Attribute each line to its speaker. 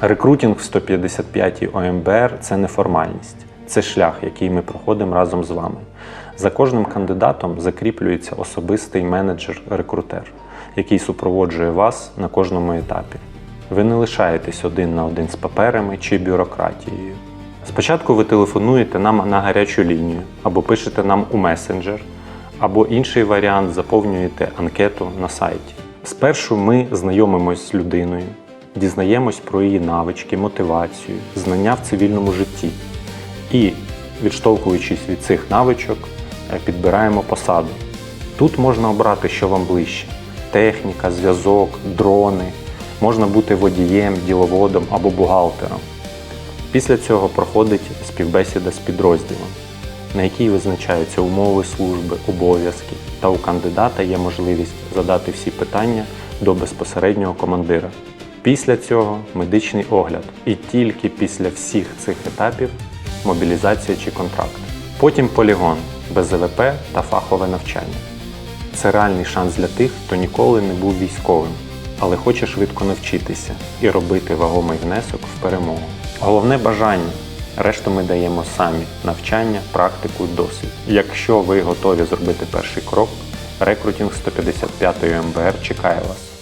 Speaker 1: Рекрутинг в 155-й ОМБР це не формальність, це шлях, який ми проходимо разом з вами. За кожним кандидатом закріплюється особистий менеджер-рекрутер, який супроводжує вас на кожному етапі. Ви не лишаєтесь один на один з паперами чи бюрократією. Спочатку ви телефонуєте нам на гарячу лінію або пишете нам у месенджер, або інший варіант заповнюєте анкету на сайті. Спершу ми знайомимось з людиною, дізнаємось про її навички, мотивацію, знання в цивільному житті. І, відштовхуючись від цих навичок, е, підбираємо посаду. Тут можна обрати, що вам ближче: техніка, зв'язок, дрони, можна бути водієм, діловодом або бухгалтером. Після цього проходить співбесіда з підрозділом, на якій визначаються умови служби, обов'язки, та у кандидата є можливість задати всі питання до безпосереднього командира. Після цього медичний огляд, і тільки після всіх цих етапів мобілізація чи контракт. Потім полігон, БЗВП та фахове навчання. Це реальний шанс для тих, хто ніколи не був військовим, але хоче швидко навчитися і робити вагомий внесок в перемогу. Головне бажання. Решту ми даємо самі навчання, практику, досвід. Якщо ви готові зробити перший крок, рекрутинг 155 МБР чекає вас.